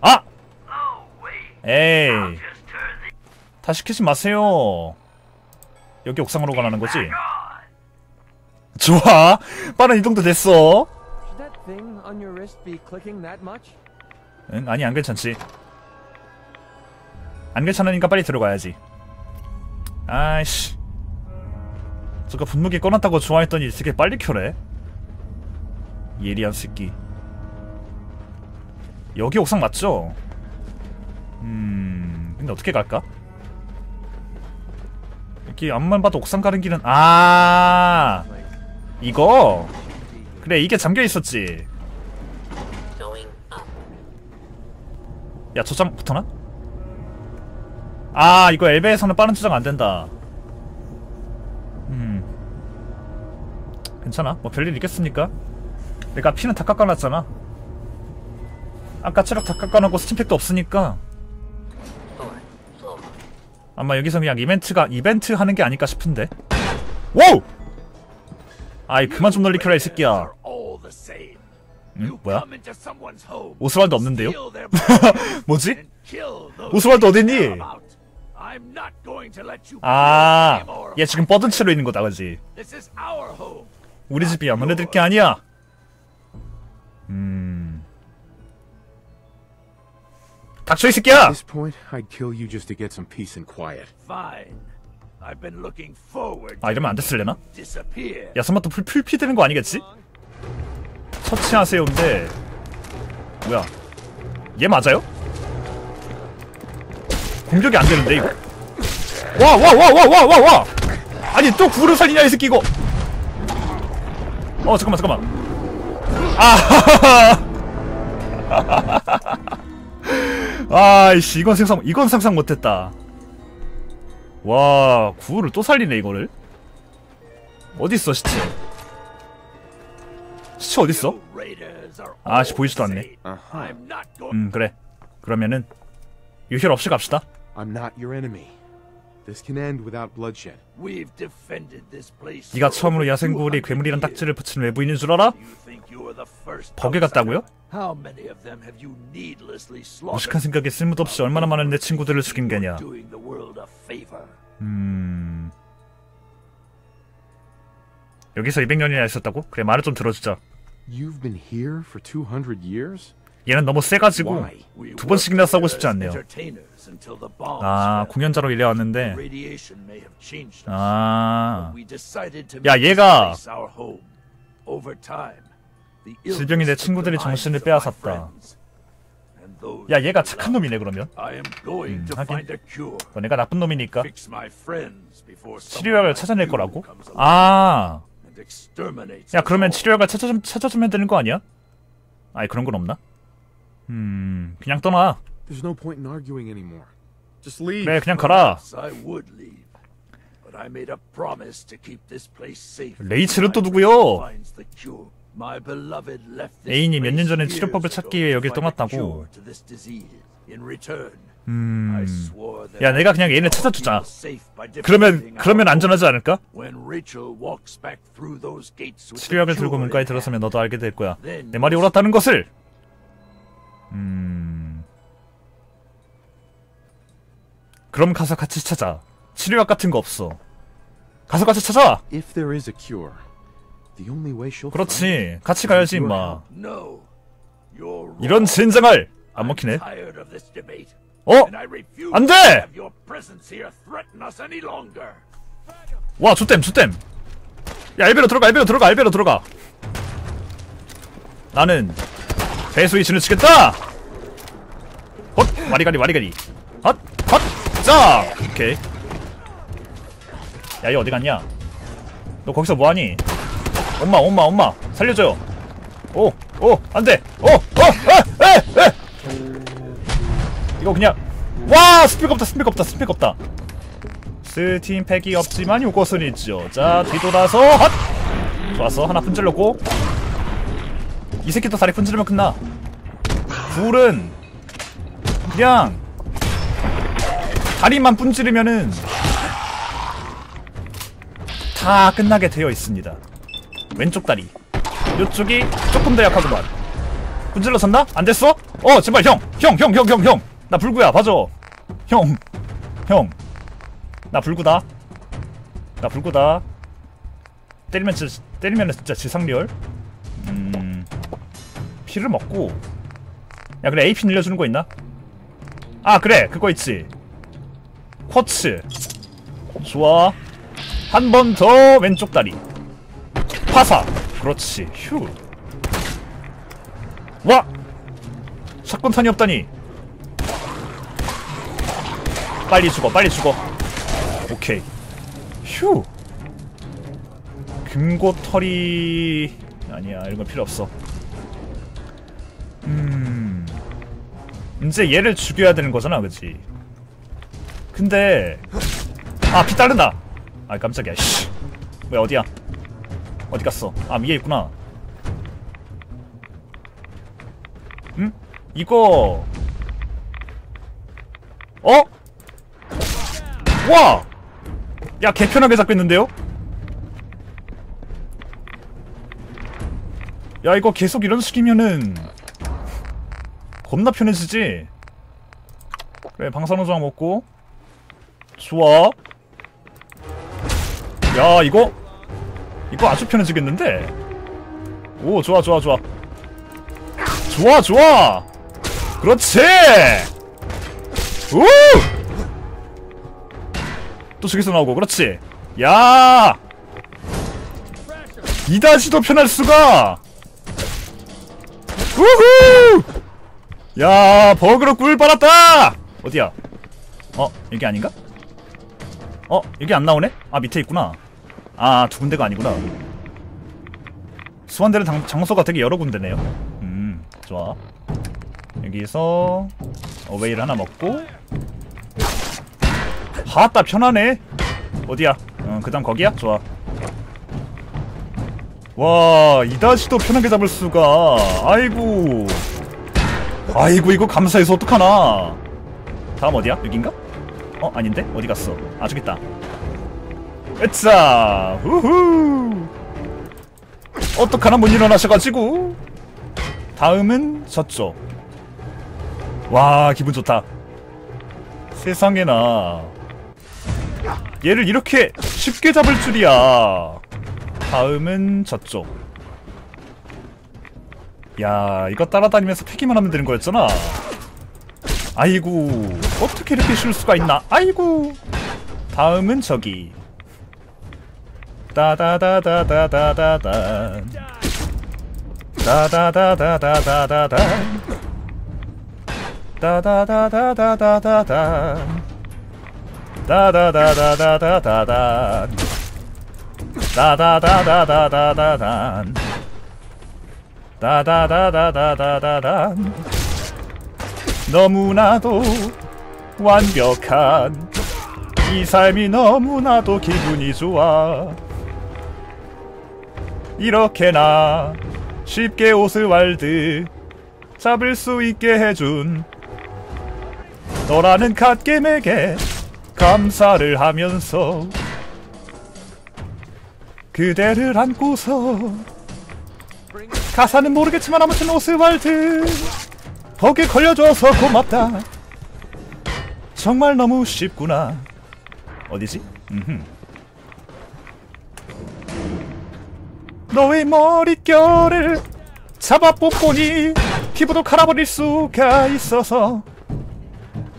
아! 에이. 다 시키지 마세요. 여기 옥상으로 가라는 거지? 좋아. 빠른 이동도 됐어? 응? 아니 안 괜찮지. 안 괜찮으니까 빨리 들어가야지. 아이씨. 저거 분무기 꺼놨다고 좋아했더니 되게 빨리 켜래 예리한 새끼 여기 옥상 맞죠? 음... 근데 어떻게 갈까? 여기 앞만 봐도 옥상 가는 길은 아 이거 그래 이게 잠겨 있었지 Going up. 야 저장 붙어나? 아 이거 엘베에서는 빠른 저장 안 된다. 음 괜찮아 뭐 별일 있겠습니까? 내가 피는 다 깎아놨잖아. 아까 체력 다 깎아놓고 스팀팩도 없으니까. 아마 여기서 그냥 이벤트가 이벤트 하는 게 아닐까 싶은데. 와우! 아이 그만 좀 널리 켜라 이 새끼야. 응? 뭐야? 오스왈드 없는데요? 뭐지? 오스왈드 어딨니? 아, 얘 지금 뻗은 채로 있는 거다, 그지? 우리 집이 아무래도 게 아니야. 음. 닥쳐 이 새끼야! At this point, I'd kill you just to get some peace and quiet. Fine. I've been looking forward 아 이러면 안 됐을래나? disappear. 야 설마 또 풀, 풀피 되는 거 아니겠지? 처치하세요인데 뭐야 얘 맞아요? 공격이 안 되는데 이거 와 와 와 와 와 와 와 아니 또 구를 살리냐 이 새끼 이거 어 잠깐만 잠깐만 아 아이씨 이건 상상 이건 상상 못했다 와 구를 또 살리네 이거를 어딨어 시체 시체 어딨어? You raiders are 아, 씨, all 보이지도 않네. Uh-huh. 음 그래 그러면은 유혈 없이 갑시다. 네가 처음으로 200 괴물이란. 딱지를 붙인 외부인인 줄 알아? You think you are the first 버게 같다고요? outsider? How many of them have you needlessly slaughtered? 무식한 생각에 쓸모도 없이 얼마나 많은 내 친구들을 죽인 게냐 Doing the world a favor. 음... 여기서 200년이나 있었다고? 그래 말을 좀 들어주자 You've been here for 200 years? 얘는 너무 세가지고 Why? We 두 번씩이나 싸우고 싶지 않네요 entertainers until the bombs 아. 공연자로 일해왔는데 Radiation may have changed us. 아... We decided to 야, make this 얘가 질병이 내 minds 정신을 빼앗았다. 야 얘가 착한 놈이네 그러면 음, 하긴. 어, 내가 나쁜 놈이니까 치료약을 찾아낼 거라고? 아... 야 그러면. 치료약을 찾아주, 찾아주면 되는 거 아니야? 아니 그런 건 없나? 음... 그냥 떠나. 그래 그냥 가라. 레이첼은 또 누구요? 애인이 몇년 place 전에 치료법을 찾기 위해 to 여길 떠났다고. cure to this disease. In return, I 음... swore that 야, I 내가 그냥 would 얘네 찾아주자. people safe by 그러면 그러면 안전하지 않을까? When Rachel walks back through those gates with the 치료약을 들고 문가에 들어서면 너도 알게 될 거야 then 내 말이 옳았다는 것을 음... 그럼 가서 같이 찾아 치료약 같은 거 없어 가서 같이 찾아 If there is a cure, 그렇지. 같이 가야지 임마. 이런 젠장할! 안 I'm 먹히네. tired of this debate, 어? 안 돼! 와 조땜 조땜 야 알베로 들어가 알베로 들어가 알베로 들어가. 나는 배수의 진을 치겠다! 헛 와리가리 와리가리. 헛 헛 자! 오케이. 야얘 어디 갔냐? 너 거기서 뭐하니 엄마 엄마 엄마 살려줘요 오 오 안돼 오 오 에 에 에 이거 그냥 와 스펙 없다 스펙 없다 스펙 없다 스팀팩이 없지만 요것은 있죠. 자, 뒤돌아서 헛! 좋았어. 하나 분질렀고. 이 새끼도 다리 분질르면 끝나. 불은 그냥 다리만 분지르면은 다 끝나게 되어 있습니다. 왼쪽 다리. 요쪽이 조금 더 약하구만. 분질러 섰나? 안 됐어? 어 제발 형! 형! 형! 형! 형! 형! 나 불구야 봐줘 형! 형! 나 불구다 나 불구다 때리면 진짜 때리면 진짜 지상리얼 음 피를 먹고 야 그래 AP 늘려주는 거 있나? 아 그래 그거 있지 쿼츠 좋아 한 번 더 왼쪽 다리 파사 그렇지 휴. 와! 샷건탄이 없다니. 빨리 죽어 빨리 죽어. 오케이. 휴. 금고털이 아니야 이런 건 필요 없어. 음. 이제 얘를 죽여야 되는 거잖아 그치 근데 아 피 따른다. 아 깜짝이야 씨. 뭐야 어디야 어디 갔어 아 위에 있구나 응? 이거 어? 와! 야 개편하게 잡겠는데요? 야 이거 계속 이런 식이면은 겁나 편해지지? 그래 방사능 저항 먹고 좋아 야 이거 이거 아주 편해지겠는데? 오 좋아 좋아 좋아. 좋아 좋아! 그렇지! 우! 또 저기서 나오고 그렇지. 야! 이다시도 편할 수가! 우후! 야 버그로 꿀 빨았다! 어디야? 어 여기 아닌가? 어 여기 안 나오네? 아 밑에 있구나 아 두 군데가 아니구나. 수완대는 장, 장소가 되게 여러 군데네요. 음 좋아. 여기서 어웨이를 하나 먹고. 하따 편하네. 어디야? 어, 그 다음 거기야? 좋아. 와 이다시도 편하게 잡을 수가. 아이고. 아이고 이거 감사해서 어떡하나. 다음 어디야? 여긴가? 어 아닌데? 어디 갔어? 아 저기 있다 으짜 후후. 어떡하나 못 일어나셔가지고. 다음은 저쪽. 와 기분 좋다. 세상에나. 얘를 이렇게 쉽게 잡을 줄이야. 다음은 저쪽. 야 이거 따라다니면서 패기만 하면 되는 거였잖아. 아이고 어떻게 이렇게 쉬울 수가 있나? 아이고. 다음은 저기 따다다다다다다단 따다다다다다다단 따다다다다다다단 따다다다다다다단 따다다다다다다단 따다다다다다다단 너무나도 완벽한 이 삶이 너무나도 기분이 좋아 이렇게나 쉽게 오스왈드 잡을 수 있게 해준 너라는 갓겜에게 감사를 하면서 그대를 안고서 가사는 모르겠지만 아무튼 오스왈드 덕에 걸려줘서 고맙다 정말 너무 쉽구나 어디지? 음흠. 너의 머릿결을 잡아 뽑보니 피부도 갈아버릴 수가 있어서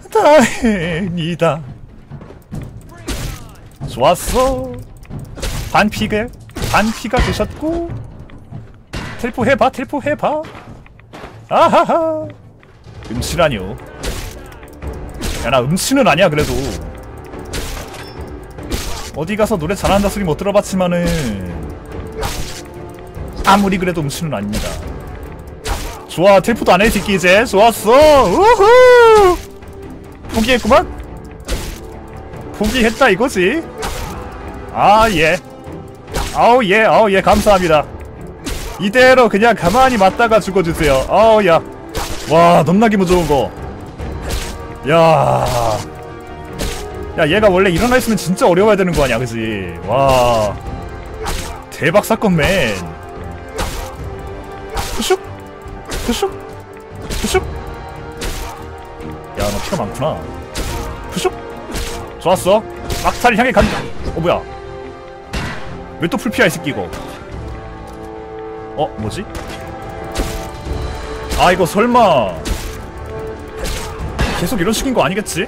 다행이다. 좋았어. 반피가 반피가 되셨고. 텔포 해봐 텔포 해봐. 아하하. 음치라뇨. 야 나 음치는 아니야 그래도. 어디 가서 노래 잘한다 소리 못 들어봤지만은 아무리 그래도 음치는 아닙니다. 좋아 텔포도 안해 새끼 이제. 좋았어. 우후! 포기했구만? 포기했다 이거지. 아 예. 아우 예 아우 예 감사합니다. 이대로 그냥 가만히 맞다가 죽어주세요. 아우 야 와 넘나 기분 좋은 거야. 야 얘가 원래 일어나 있으면 진짜 어려워야 되는 거 아니야 그지? 와. 대박 사건 맨 푸슉? 푸슉? 야너 피가 많구나. 푸슉? 좋았어. 막타를 향해 간다. 어 뭐야? 왜 또 풀피야 이 새끼 이거? 어 뭐지? 아 이거 설마. 계속 이런 식인 거 아니겠지?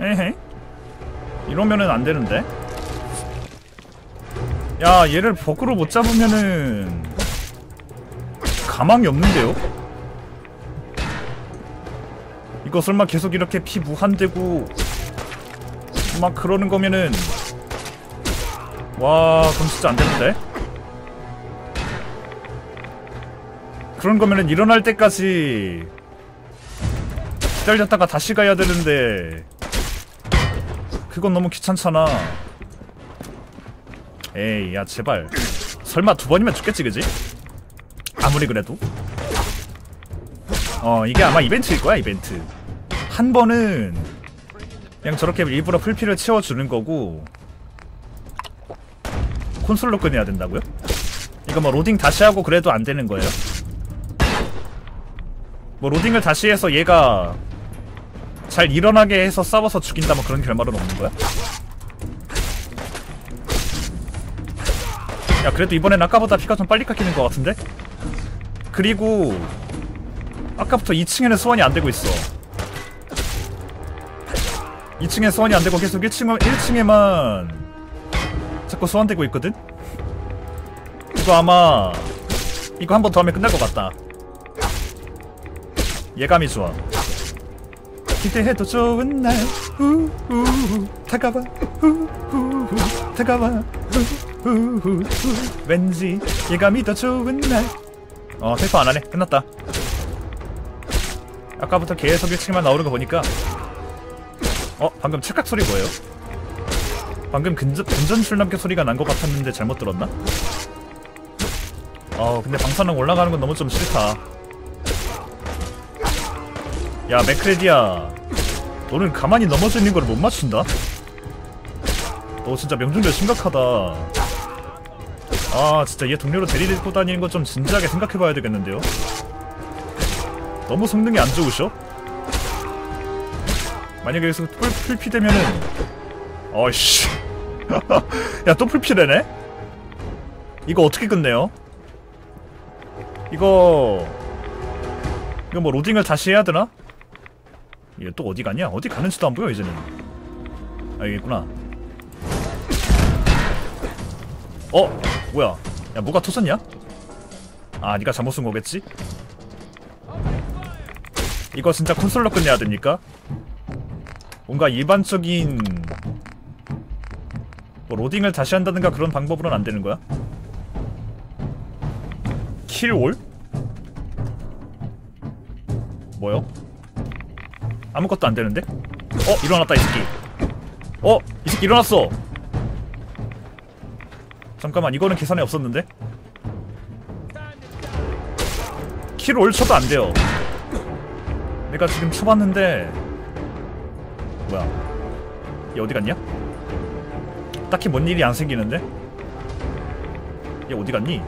에헤 이러면은 안 되는데 야 얘를 버그로 못 잡으면은 가망이 없는데요? 이거 설마 계속 이렇게 피 무한되고 막 그러는 거면은 와 그럼 진짜 안 되는데? 그런 거면은 일어날 때까지 기다렸다가 다시 가야 되는데 그건 너무 귀찮잖아 에이 야 제발 설마 두 번이면 죽겠지 그지? 아무리 그래도 어 이게 아마 이벤트일 거야 이벤트 한 번은 그냥 저렇게 일부러 풀피를 채워주는 거고 콘솔로 꺼내야 된다고요? 이거 뭐 로딩 다시 하고 그래도 안 되는 거예요? 뭐 로딩을 다시 해서 얘가 잘 일어나게 해서 싸워서 죽인다 뭐 그런 결말은 없는 거야? 야 그래도 이번엔 아까보다 피가 좀 빨리 깎이는 것 같은데? 그리고 아까부터 2층에는 소환이 안 되고 있어. 2층에 소환이 안 되고 계속 1층, 1층에만 자꾸 소환되고 있거든? 이거 아마 이거 한 번 더 하면 끝날 것 같다. 예감이 좋아. 기대해도 좋은 날. 우우 다가와. 우우 다가와. 우우 왠지 예감이 더 좋은 날어 테이프 안 하네. 끝났다. 아까부터 계속 1층만 나오는 거 보니까. 어 방금 착각 소리 뭐예요? 방금 근전, 근전 출납기 소리가 난 것 같았는데 잘못 들었나? 어 근데 방사능 올라가는 건 너무 좀 싫다. 야 맥크레디야. 너는 가만히 넘어져 있는 걸 못 맞춘다? 너 진짜 명중률 심각하다 아 진짜 얘 동료로 데리고 다니는 건좀 진지하게 생각해봐야 되겠는데요? 너무 성능이 안 좋으셔? 만약에 여기서 풀, 풀피 되면은 어이씨 야 또 풀피 되네? 이거 어떻게 끝내요? 이거 이거 뭐 로딩을 다시 해야 되나? 얘또 어디 가냐? 어디 가는지도 안 보여 이제는 알겠구나 어? 뭐야 야 뭐가 터졌냐? 아 니가 잘못 쓴 거겠지? 이거 진짜 콘솔로 끝내야 됩니까? 뭔가 일반적인 뭐 로딩을 다시 한다든가 그런 방법으로는 안 되는 거야? 킬올? 뭐요? 아무것도 안 되는데? 어 일어났다 이 새끼 어 이 새끼 일어났어 잠깐만 이거는 계산에 없었는데 킬 올 쳐도 안 돼요 내가 지금 쳐봤는데 뭐야 얘 어디 갔냐? 딱히 뭔 일이 안 생기는데? 얘 어디 갔니?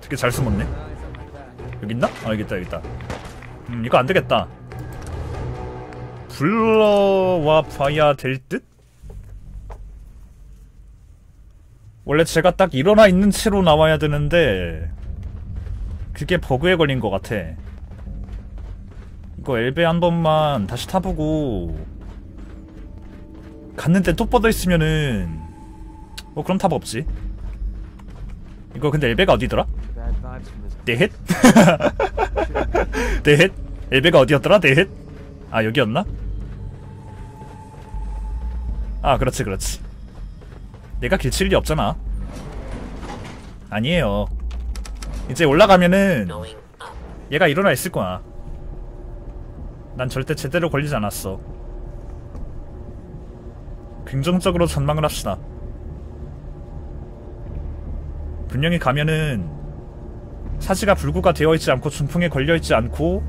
되게 잘 숨었네 여기 있나? 아 여기 있다 여기 있다 음 이거 안 되겠다 불러와 봐야 될 듯? 원래 제가 딱 일어나 있는 채로 나와야 되는데 그게 버그에 걸린 것 같아 이거 엘베 한 번만 다시 타보고 갔는데 또 뻗어 있으면은 뭐 그럼 답 없지 이거 근데 엘베가 어디더라? 네헷? 네헷? 엘베가 어디였더라? 네헷? 아 여기였나? 아 그렇지 그렇지 내가 길칠 리 없잖아 아니에요 이제 올라가면은. 얘가 일어나 있을 거야 난 절대 제대로 걸리지 않았어 긍정적으로 전망을 합시다 분명히 가면은 사지가 불구가 되어 있지 않고 중풍에 걸려 있지 않고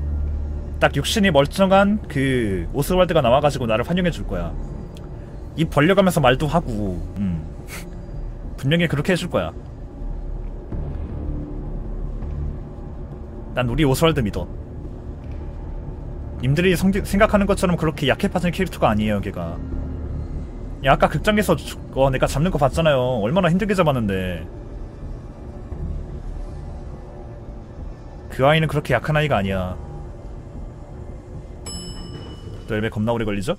딱 육신이 멀쩡한 그 오스월드가 나와가지고 나를 환영해 줄 거야. 입 벌려가면서 말도 하고, 음. 분명히 그렇게 해줄 거야. 난 우리 오스왈드 믿어. 님들이 성지- 생각하는 것처럼 그렇게 약해 빠진 캐릭터가 아니에요, 걔가. 야, 아까 극장에서 주- 어, 내가 잡는 거 봤잖아요. 얼마나 힘들게 잡았는데. 그 아이는 그렇게 약한 아이가 아니야. 또 열매 겁나 오래 걸리죠?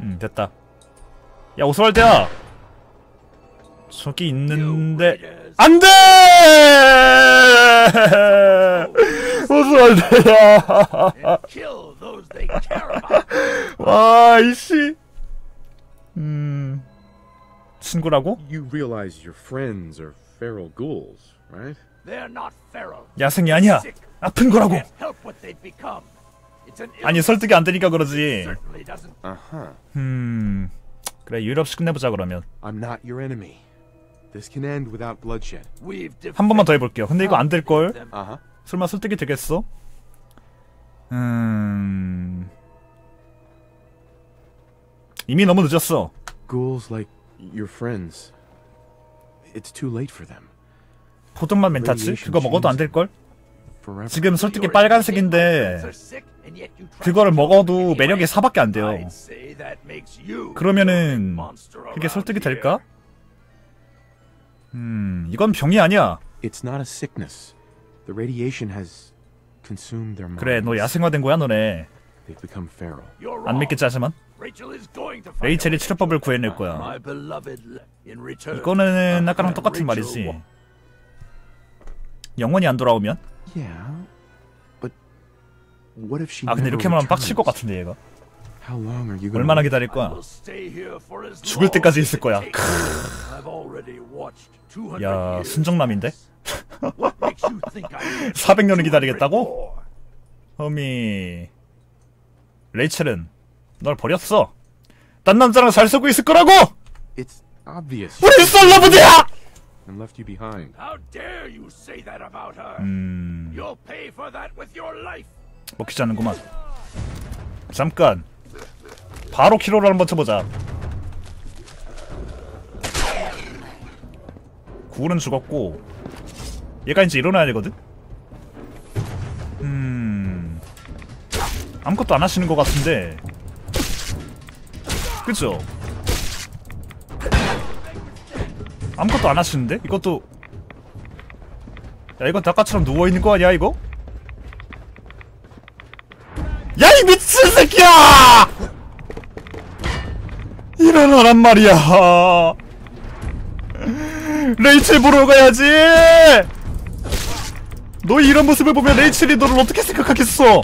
음, 됐다. 야, 오스왈드야! 저기 있는데. 안 돼! they care about. 와, 이씨. 음. 친구라고? You realize your friends are feral ghouls, right? They're not feral. 야생이 아니야. 아픈 거라고. 아니, 설득이 안 되니까 그러지. Uh-huh. 음. 그래, 유럽식 끝내보자, 그러면. I'm not your enemy. 한 번만 더 해볼게요. 근데 이거 안 될걸? Uh-huh. 설마 설득이 되겠어? 음. 이미 너무 늦었어. Ghouls like your friends. It's too late for them. 포도만 멘타치? 그거 먹어도 안 될걸? 지금 설득이 빨간색인데 그거를 먹어도. 매력이 4밖에 안 돼요. 그러면은 그게 설득이. 될까? 음, 이건 병이 아니야. It's not a sickness. The radiation has consumed their minds. 그래, 너 야생화된 거야, 너네. They've become feral. You're 안. 믿겠지 하지만 Rachel is going to find 레이첼이. 치료법을 구해낼 거야. My beloved, in return. 이거는 아까랑 uh, 똑같은 Rachel 말이지. 영원히 안 돌아오면? 아, 근데 이렇게 하면 빡칠 것? 같은데, 얘가. How long are you gonna 얼마나? 기다릴 거야? will stay here for as 죽을 long 때까지 as 있을 거야. takes. I've already watched 200 야, years 순정남인데? pass. What makes you think I will 400년을 200 기다리겠다고? 허미 레이첼은 널 버렸어. 딴 남자랑 잘 쓰고 있을 거라고. 우리 썰러브드야. And left you behind. How dare you say that about her? 음, You'll pay for that with your life. 먹히지 않는구만. 잠깐. 바로 키로를 한번 쳐보자. 구울은 죽었고 얘가 이제 일어나야 되거든. 음, 아무것도 안 하시는 것 같은데. 그죠? 아무것도 안 하시는데? 이것도 야 이건 아까처럼 누워있는 거 아니야 이거? 야 이 미친 새끼야! 일어나란 말이야 레이첼 보러 가야지 너 이런 모습을 보면 레이첼이 너를 어떻게 생각하겠어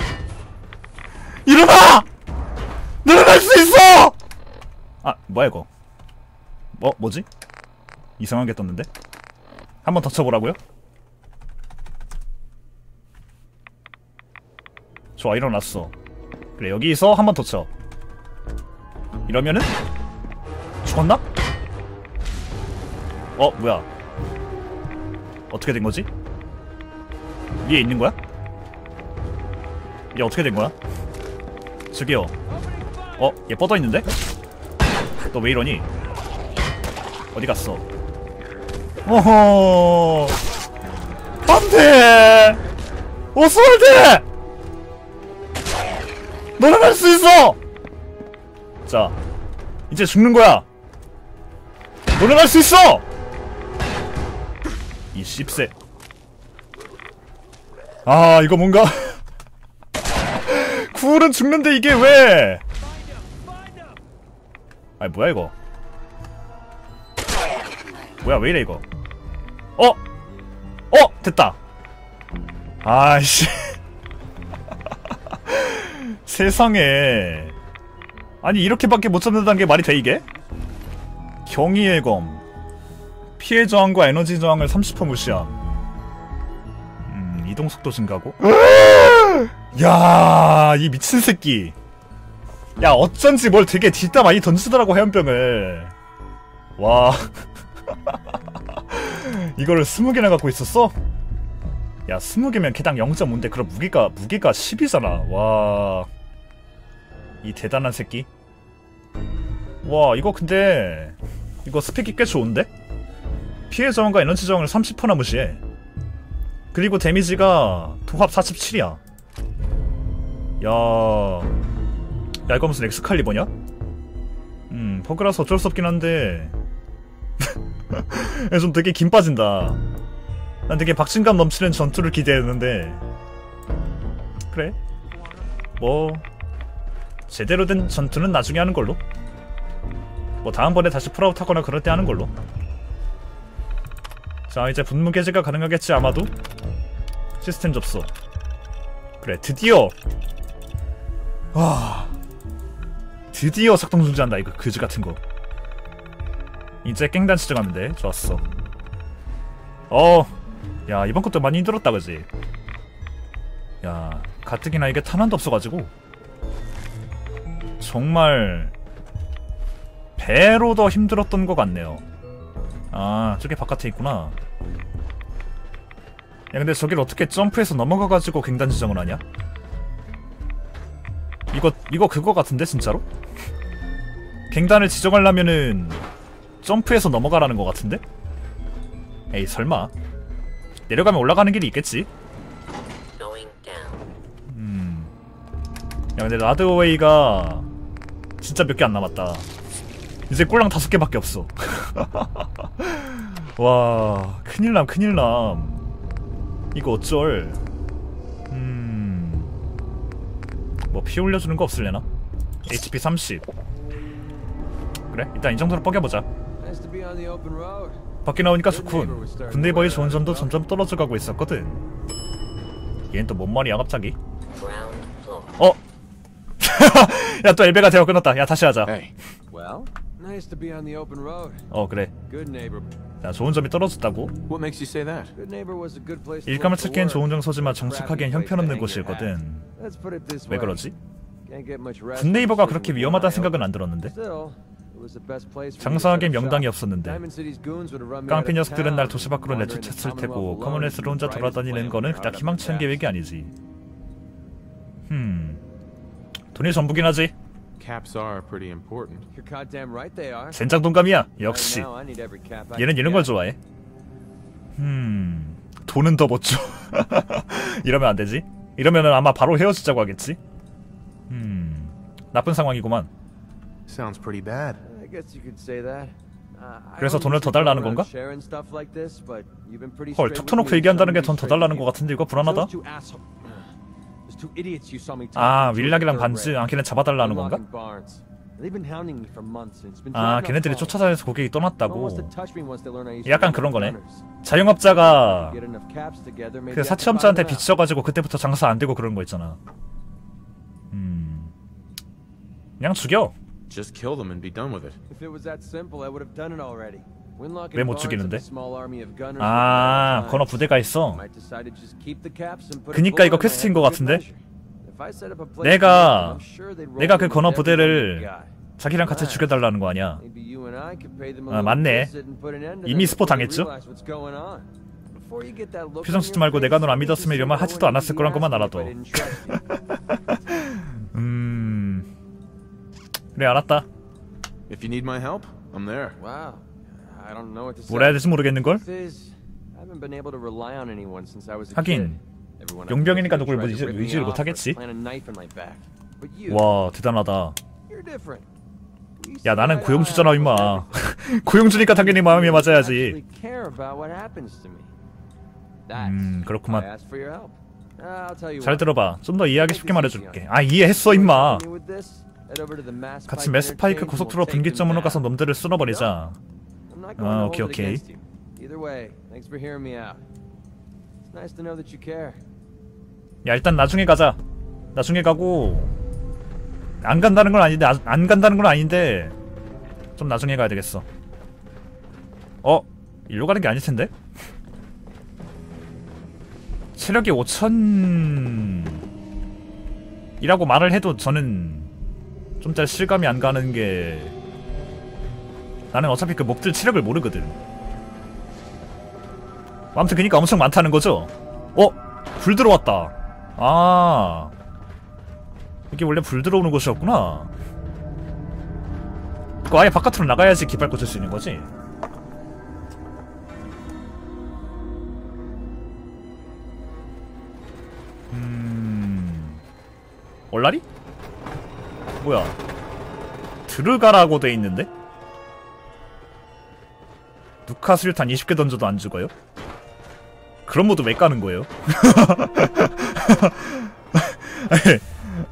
일어나! 할수 있어! 아 뭐야 이거 뭐 뭐지? 이상한 게 떴는데? 한 번 더 쳐보라고요? 좋아 일어났어 그래 여기서 한 번 더 쳐 이러면은 죽었나? 어 뭐야 어떻게 된 거지? 위에 있는 거야? 얘 어떻게 된 거야? 저기요 어? 얘 뻗어 있는데? 너 왜 이러니? 어디 갔어? 어허 안돼 오스월드 너는 할 수 있어 자 이제 죽는 거야 할수 있어! 이 씹새. 아 이거 뭔가. 쿨은 죽는데 이게 왜? 아니 뭐야 이거? 뭐야 왜 이래 이거? 어? 어? 됐다. 아이씨. 세상에. 아니 이렇게밖에 못 잡는다는 게 말이 돼 이게? 경이의 검 피해 저항과 에너지 저항을 30% 무시함. 음 이동속도 증가고? 야이 미친 새끼. 야 어쩐지 뭘 되게 뒷다 많이 던지더라고 해연병을. 와. 이거를 20개나 갖고 있었어? 야 20개면 개당 0.5인데 그럼 무게가 무게가 10이잖아. 와... 이 대단한 새끼. 와 이거 근데 이거 스펙이 꽤 좋은데? 피해 저항과 에너지 저항을 30%나 무시해. 그리고 데미지가 도합 47이야. 야... 야 이거 무슨 엑스칼리버냐? 음 버그라서 어쩔 수 없긴 한데. 좀 되게 김 빠진다. 난 되게 박진감 넘치는 전투를 기대했는데. 그래? 뭐 제대로 된 전투는 나중에 하는 걸로 뭐 다음번에 다시 풀아웃 하거나 그럴 때 하는 걸로. 자 이제 분무 개제가 가능하겠지 아마도? 시스템 접속. 그래 드디어! 와 드디어 작동 중지한다 이거 그지 같은 거. 이제 깽단 지정하면 돼. 좋았어. 어야 이번 것도 많이 힘들었다 그지? 야 가뜩이나 이게 탄환도 없어가지고. 정말 배로 더 힘들었던 것 같네요 아 저게 바깥에 있구나 야 근데 저길 어떻게 점프해서 넘어가가지고 갱단 지정을 하냐? 이거 이거 그거 같은데 진짜로? 갱단을 지정하려면은 점프해서 넘어가라는 것 같은데? 에이 설마 내려가면 올라가는 길이 있겠지? 음. 야 근데 라드웨이가 진짜 몇 개 안 남았다. 이제 꼴랑 다섯 개밖에 없어. 와 큰일남 큰일남. 이거 어쩔? 음. 뭐 피 올려주는 거 없을래나? HP 30. 그래 일단 이 정도로 뻐겨보자. 밖에 나오니까 좋군. 군대이버의 좋은 점도 점점 떨어져 가고 있었거든. 얘는 또 뭔 말이야 갑자기? 어? 야 또 엘베가 대화 끊었다. 야 다시 하자. Nice to be on the open road. 어 그래. Good neighbor. 자 좋은 점이 떨어졌다고. what makes you say that? Good neighbor was a good place to 일감을 찾기엔. 좋은 장소지만 정착하기엔 Crappy place 형편없는 곳이거든. Let's put it this 왜 way. 그러지? Can't get much rest 군네이버가 from 그렇게 위험하다는 생각은 안 들었는데. eye. Still, it was the best place for me to 장사하기엔 명당이. 없었는데. Diamond City's goons would have run me 깡패 녀석들은 날 도시 밖으로 내쫓았을 테고 커먼웰스로 혼자 돌아다니는 거는 그닥 희망찬 계획이 아니지. 흠. 돈이 전부긴 하지. Caps are pretty important. You're goddamn right they are. 젠장 동감이야. 역시. 얘는 이런 걸 get. 좋아해. 음. 돈은 더 못 줘. 이러면 안 되지. 이러면은 아마 바로 헤어지자고 하겠지. 음. 나쁜 상황이구만. Sounds pretty bad. I guess you could say that. Uh, I 그래서 don't 돈을 더 달라는 건가? sharing stuff like this, but you've been pretty 헐, 툭 터놓고 얘기한다는 게 돈 더 달라는 것 같은데 이거 불안하다. 아, 윌락이랑 Thoroughbred. 아, 걔네 잡아달라는 건가? Unlocking Barnes. They've been hounding me for months, and it's been 아, 걔네들이. 쫓아다녀서 고객이 떠났다고. to touch me once they learn I used to 약간 그런 거네. gunners. 자영업자가 Get enough caps together, maybe 그 사채업자한테. 빚져가지고 그때부터 장사 안 되고 그런 거 있잖아. 음. 그냥 죽여. Just kill them and be done with it. If it was that simple, I would have done it already. 왜 못 죽이는데? 아, 건어. 부대가 있어. 그니까 이거 퀘스트인 것 같은데? 내가- 내가 그 건어 부대를. 자기랑 같이. 죽여달라는 거 아니야. 아, 맞네. 이미 스포 당했죠? 표정 짓지 말고 내가 널 안 믿었으면 이런 말 하지도 않았을 거란 것만 알아도. you. 음. 그래 알았다. If you need my help, I'm there. Wow. 뭘 해야 될지 모르겠는 걸. Truth is, I haven't been able to rely on anyone since I was a 하긴, kid. Everyone I 용병이니까 누굴 의지- 의지를 off 못 하겠지. or plant a knife in my back. But you, 와 대단하다. 야 나는 고용주잖아 임마. 고용주니까 당연히 마음이 맞아야지. 음, 그렇구만. 잘. 들어봐. 좀 더 이해하기 쉽게 말해줄게. 아. 이해했어 임마. 같이 메스파이크 고속도로 분기점으로. 가서 놈들을 쓸어버리자. 아, 오케이, 오케이. 야 일단 나중에 가자. 나중에 가고 안 간다는 건 아닌데 아- 안 간다는 건 아닌데 좀 나중에 가야 되겠어. 어? 일로 가는 게 아닐 텐데? 체력이 5천 이라고 말을 해도 저는 좀 잘 실감이 안 가는 게 나는 어차피 그 목들 체력을 모르거든 아무튼 그니까 엄청 많다는 거죠? 어? 불 들어왔다 아 이게 원래 불 들어오는 곳이었구나 그 아예 바깥으로 나가야지 깃발 꽂을 수 있는 거지 음... 얼라리? 뭐야 들어가라고 돼 있는데? 누카 수류탄 20개 던져도 안 죽어요? 그런 모드 왜 까는 거예요?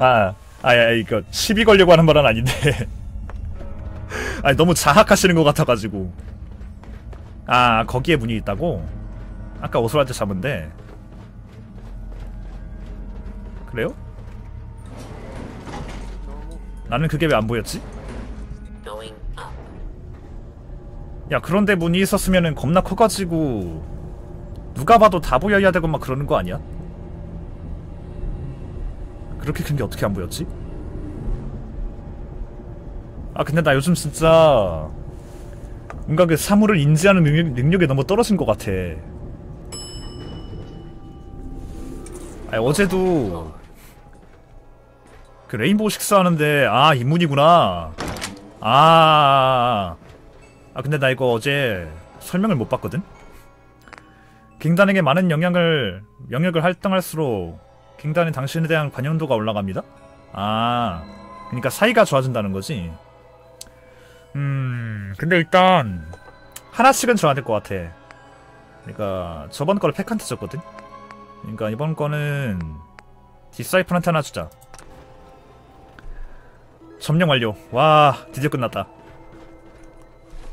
아, 아, 아, 이거 시비 걸려고 하는 말은 아닌데. 아니 너무 자학하시는 것 같아가지고. 아, 거기에 문이 있다고? 아까 오스라드 잡은데. 그래요? 나는 그게 왜 안 보였지? 야 그런데 문이 있었으면은 겁나 커가지고 누가 봐도 다 보여야 되고 막 그러는 거 아니야? 그렇게 큰 게 어떻게 안 보였지? 아 근데 나 요즘 진짜 뭔가 그 사물을 인지하는 능력, 능력이 너무 떨어진 것 같아 아니 어제도 그 레인보우 식스 하는데 아 이 문이구나 아 아 근데 나 이거 어제 설명을 못 봤거든? 갱단에게 많은 영향을 영역을 할당할수록 갱단은 당신에 대한 관용도가 올라갑니다? 아 그러니까 사이가 좋아진다는 거지? 음 근데 일단 하나씩은 줘야 될 것 같아 그러니까 저번 거를 팩한테 줬거든? 그러니까 이번 거는 디사이플한테 하나 주자 점령 완료 와 드디어 끝났다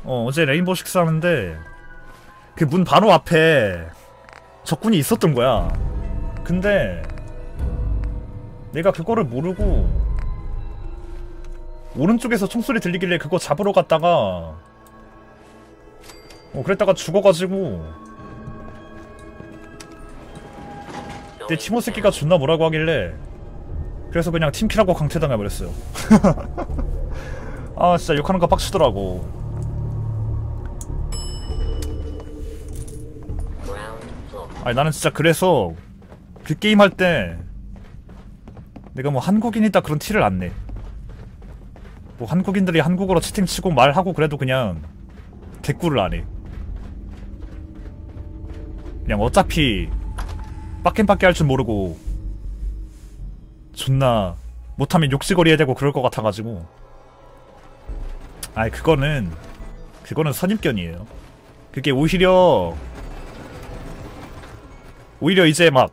어, 어제 레인보우 식스 하는데 그 문 바로 앞에 적군이 있었던 거야. 근데 내가 그거를 모르고 오른쪽에서 총소리 들리길래 그거 잡으러 갔다가 어 그랬다가 죽어가지고 내 티모 새끼가 존나 뭐라고 하길래 그래서 그냥 팀키라고 강퇴당해버렸어요. 아 진짜 욕하는 거 빡치더라고. 아니 나는 진짜 그래서 그 게임 할 때 내가 뭐 한국인이다 그런 티를 안 내. 뭐 한국인들이 한국어로 채팅 치고 말하고 그래도 그냥 대꾸를 안 해. 그냥 어차피 빡겜밖에 할 줄 모르고 존나 못하면 욕지거리 해야 되고 그럴 것 같아가지고 아이 그거는 그거는 선입견이에요. 그게 오히려 오히려 이제 막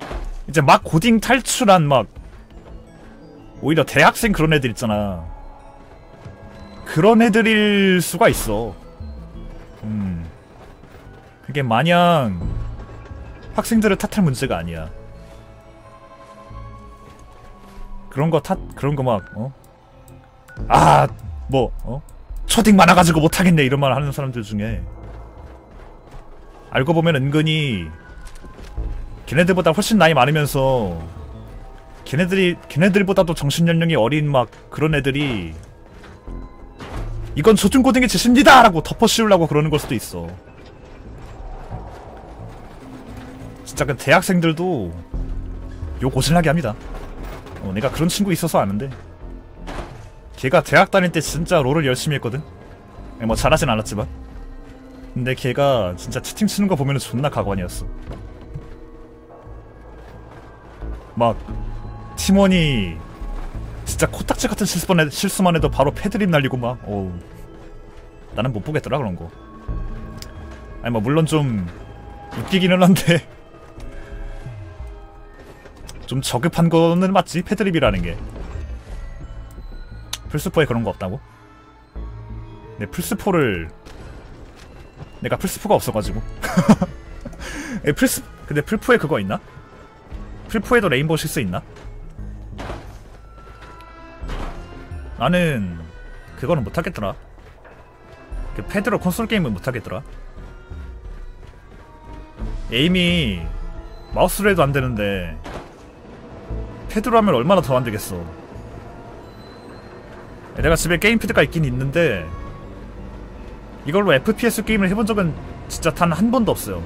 이제 막 고딩 탈출한 막 오히려 대학생 그런 애들 있잖아. 그런 애들일 수가 있어. 음. 그게 마냥 학생들을 탓할 문제가 아니야. 그런 거 탓, 그런 거 막, 어? 아, 뭐, 어? 초딩 많아가지고 못하겠네, 이런 말 하는 사람들 중에. 알고 보면 은근히 걔네들보다 훨씬 나이 많으면서 걔네들이 걔네들보다도 정신 연령이 어린 막 그런 애들이 이건 초중고등의 짓입니다 라고 덮어씌우려고 그러는 걸 수도 있어. 진짜 그 대학생들도 욕 오질나게 합니다. 어, 내가 그런 친구 있어서 아는데 걔가 대학 다닐 때 진짜 롤을 열심히 했거든. 아니, 뭐 잘하진 않았지만. 근데 걔가 진짜 채팅 치는 거 보면 은 존나 가관이었어. 막 팀원이 진짜 코딱지 같은 실수만, 해, 실수만 해도 바로 패드립 날리고 막 어우 나는 못 보겠더라 그런 거 아니 뭐 물론 좀 웃기기는 한데 좀 저급한 거는 맞지 패드립이라는 게 플스4에 그런 거 없다고? 내 플스4를 내가 플스4가 없어가지고 에, 플스 근데 플4에 그거 있나? 플4에도 레인보우 식스 있나? 나는 그거는 못하겠더라. 그 패드로 콘솔 게임은 못하겠더라. 에임이 마우스로 해도 안되는데 패드로 하면 얼마나 더 안되겠어. 내가 집에 게임 패드가 있긴 있는데 이걸로 FPS 게임을 해본 적은 진짜 단 한 번도 없어요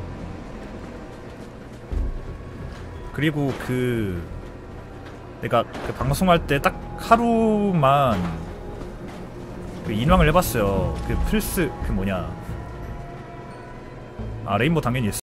그리고 그 내가 그 방송할 때 딱 하루만 그 인왕을 해봤어요. 그 플스 그 뭐냐 아 레인보 당연히 있어.